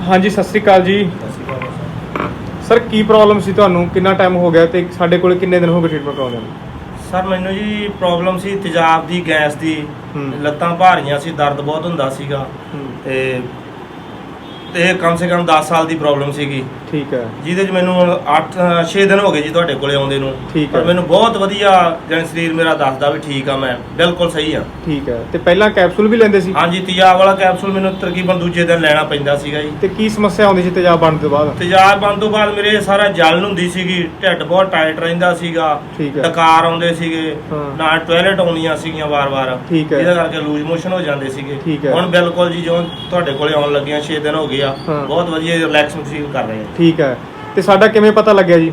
ਹਾਂਜੀ ਸਤਿ ਸ੍ਰੀ ਅਕਾਲ ਜੀ। ਸਰ ਕੀ ਪ੍ਰੋਬਲਮ ਸੀ ਤੁਹਾਨੂੰ? ਕਿੰਨਾ ਟਾਈਮ ਹੋ ਗਿਆ ਤੇ ਸਾਡੇ ਕੋਲ ਕਿੰਨੇ ਦਿਨ ਹੋ ਗਏ ਟ੍ਰੀਟਮੈਂਟ ਕਰਾਉਂਦੇ ਨੂੰ? ਸਰ ਮੈਨੂੰ ਜੀ ਪ੍ਰੋਬਲਮ ਸੀ ਤੇਜ਼ਾਬ ਦੀ ਗੈਸ ਦੀ। ਹੂੰ। ਲੱਤਾਂ ਭਾਰੀਆਂ ਸੀ ਦਰਦ ਬਹੁਤ ਹੁੰਦਾ ਸੀਗਾ। ਤੇ ਤੇ ਕਮ ਸੇ ਕਮ 10 ਸਾਲ ਦੀ ਪ੍ਰੋਬਲਮ ਸੀਗੀ। ਠੀਕ ਹੈ। ਜਿਹਦੇ 'ਚ ਮੈਨੂੰ 8 6 ਦਿਨ ਹੋ ਗਏ ਜੀ ਤੁਹਾਡੇ ਕੋਲੇ ਆਉਂਦੇ ਨੂੰ। ਠੀਕ ਪਰ ਹੈ। ਮੈਨੂੰ ਬਹੁਤ ਵਧੀਆ ਜਨ ਸਰੀਰ ਮੇਰਾ ਦੱਸਦਾ ਵੀ ਠੀਕ ਆ ਮੈਂ ਬਿਲਕੁਲ ਸਹੀ ਆ। ਠੀਕ ਹੈ। ਤੇ ਪਹਿਲਾਂ ਕੈਪਸੂਲ ਵੀ ਲੈਂਦੇ ਸੀ? ਹਾਂਜੀ ਤੇਜ਼ਾਬ ਵਾਲਾ ਕੈਪਸੂਲ ਮੈਨੂੰ ਤਕਰੀਬਨ ਦੂਜੇ ਦਿਨ ਲੈਣਾ ਪੈਂਦਾ ਸੀਗਾ ਜੀ। ਤੇ ਕੀ ਸਮੱਸਿਆ ਆਉਂਦੀ ਸੀ ਤੇਜ਼ਾਬ ਬਣਨ ਤੋਂ ਬਾਅਦ? ਤੇਜ਼ਾਬ ਬੰਦ ਤੋਂ ਬਾਅਦ ਮੇਰੇ ਸਾਰਾ ਜਲਨ ਹੁੰਦੀ ਸੀਗੀ ਢਿੱਡ ਬਹੁਤ ਟਾਈਟ ਰਹਿੰਦਾ ਸੀਗਾ। ਠੀਕ ਹੈ। ਡਕਾਰ ਆਉਂਦੇ ਸੀਗੇ ਹਾਂ। ਨਾਲ ਟਾਇਲਟ ਆਉਂਦੀਆਂ ਸੀਗੀਆਂ ਵਾਰ-ਵਾਰ। ਠੀਕ ਹੈ। ਇਹਦਾ ਕਰਕੇ ਲੂਜ਼ ਮੋਸ਼ਨ ਹੋ ਜਾਂਦੇ ਸੀਗੇ। ਠੀਕ ਹੈ। ਹੁਣ ਬਿਲਕੁਲ ਜੀ ਜੋ ਤੁਹਾਡੇ ਕੋਲੇ ਆਉਣ ਲੱਗੀਆਂ 6 ਦਿਨ ਹੋ ਗਏ ਆ। ਹਾਂ। ਬਹੁਤ ਵਧੀਆ ਰਿਲੈਕਸ ਫੀਲ ਕਰ ਰਹੇ ਆ ਠੀਕ ਹੈ। ਤੇ ਸਾਡਾ ਕਿਵੇਂ ਪਤਾ ਲੱਗਿਆ ਜੀ?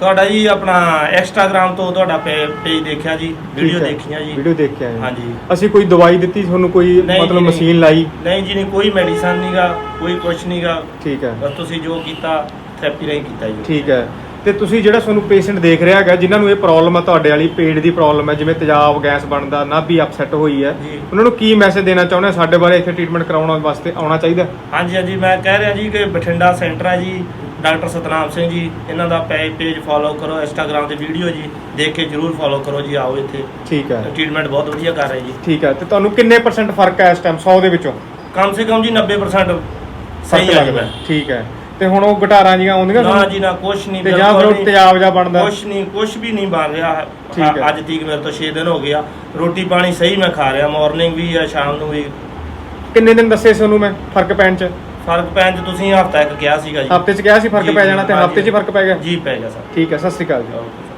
ਤੁਹਾਡਾ ਜੀ ਆਪਣਾ ਇੰਸਟਾਗ੍ਰam ਤੋਂ ਤੁਹਾਡਾ ਪੇਜ ਦੇਖਿਆ ਜੀ ਵੀਡੀਓ ਠੀਕ ਹੈ। ਦੇਖੀਆਂ ਜੀ। ਵੀਡੀਓ ਦੇਖ ਕੇ ਆਏ ਹਾਂ। ਹਾਂਜੀ। ਅਸੀਂ ਕੋਈ ਦਵਾਈ ਦਿੱਤੀ ਤੁਹਾਨੂੰ ਕੋਈ ਨਹੀਂ ਮਤਲਬ ਜੀ, ਨਹੀਂ। ਮਸ਼ੀਨ ਲਾਈ? ਨਹੀਂ ਜੀ ਨਹੀਂ ਕੋਈ ਮੈਡੀਸਨ ਨਹੀਂਗਾ ਕੋਈ ਕੁਛ ਨਹੀਂਗਾ ਠੀਕ ਹੈ। ਬਸ ਤੁਸੀਂ ਜੋ ਕੀਤਾ ਥੈਰੇਪੀ ਰਾਹੀਂ ਕੀਤਾ ਜੀ। ਠੀਕ ਹੈ। ਤੇ ਤੁਸੀਂ ਜਿਹੜਾ ਤੁਹਾਨੂੰ ਪੇਸ਼ੈਂਟ ਦੇਖ ਰਿਹਾ ਹੈਗਾ ਜਿਨ੍ਹਾਂ ਨੂੰ ਇਹ ਪ੍ਰੋਬਲਮ ਹੈ ਤੁਹਾਡੇ ਵਾਲੀ ਪੇਟ ਦੀ ਪ੍ਰੋਬਲਮ ਹੈ ਜਿਵੇਂ ਤੇਜ਼ਾਬ ਗੈਸ ਬਣਦਾ ਨਾਭੀ ਅਪਸੈਟ ਹੋਈ ਹੈ। ਉਹਨਾਂ ਨੂੰ ਕੀ ਮੈਸੇਜ ਦੇਣਾ ਚਾਹੁੰਦੇ ਹੋ? ਸਾਡੇ ਬਾਰੇ ਇੱਥੇ ਟ੍ਰੀਟਮੈਂਟ ਕਰਾਉਣ ਵਾਸਤੇ ਆਉਣਾ ਚਾਹੀਦਾ ਹਾਂਜੀ ਹਾਂਜੀ ਮੈਂ ਕਹਿ ਰਿਹਾ ਜੀ ਕਿ ਬਠਿੰਡਾ ਸੈਂਟਰ ਹੈ ਜੀ ਡਾਕਟਰ ਸਤਨਾਮ ਸਿੰਘ ਜੀ ਇਹਨਾਂ ਦਾ ਪੇਜ ਫੋਲੋ ਕਰੋ ਇੰਸਟਾਗ੍ਰam ਤੇ ਵੀਡੀਓ ਜੀ ਦੇਖ ਕੇ ਜਰੂਰ ਫੋਲੋ ਕਰੋ ਜੀ ਆਓ ਇੱਥੇ। ਠੀਕ ਹੈ। ਟ੍ਰੀਟਮੈਂਟ ਬਹੁਤ ਵਧੀਆ ਕਰ ਰਹੇ ਜੀ। ਠੀਕ ਹੈ ਤੇ ਤੁਹਾਨੂੰ ਕਿੰਨੇ ਪਰਸੈਂਟ ਫ਼ਰਕ ਹੈ ਇਸ ਟਾਈਮ 100 ਦੇ ਵਿੱਚੋਂ? ਕਮ ਸੇ ਕਮ ਜੀ 90% ਸਹੀ ਲੱਗਦਾ ਠੀਕ ਹੈ। ਤੇ ਹੁਣ ਉਹ ਗਟਾਰਾਂ ਜੀਆਂ ਆਉਂਦੀਆਂ ਨਾ? ਜੀ ਨਾ ਕੁਛ ਨਹੀਂ ਤੇ ਜਾਂ ਫਿਰ ਉਹ ਤੇਜ਼ਾਬ ਜਾ ਬਣਦਾ। ਕੁਛ ਨਹੀਂ ਕੁਛ ਵੀ ਨਹੀਂ ਬਣ ਰਿਹਾ। ਠੀਕ ਹੈ। ਅੱਜ ਤੀਕ ਮੇਰੇ ਤੋਂ 6 ਦਿਨ ਹੋ ਗਿਆ ਰੋਟੀ ਪਾਣੀ ਸਹੀ ਮੈਂ ਖਾ ਰਿਹਾ ਮਾਰਨਿੰਗ ਵੀ ਆ ਸ਼ਾਮ ਨੂੰ ਵੀ। ਕਿੰਨੇ ਦਿਨ ਦੱਸੇ ਤੁਹਾਨੂੰ ਮੈਂ ਫ਼ਰਕ ਪੈਣ ਚ? ਫ਼ਰਕ ਪੈਣ ਚ ਤੁਸੀਂ ਹਫਤਾ ਇੱਕ ਕਿਹਾ ਸੀਗਾ ਜੀ। ਹਫ਼ਤੇ ਚ ਕਿਹਾ ਸੀ ਫ਼ਰਕ ਜੀ, ਪੈ ਜਾਣਾ ਤੇ ਹਾਂਜੀ। ਹਫ਼ਤੇ ਚ ਹੀ ਫ਼ਰਕ ਪੈ ਗਿਆ? ਜੀ ਪੈ ਗਿਆ ਸਰ। ਠੀਕ ਹੈ ਸਤਿ ਸ਼੍ਰੀ ਅਕਾਲ ਜੀ। ਓਕੇ।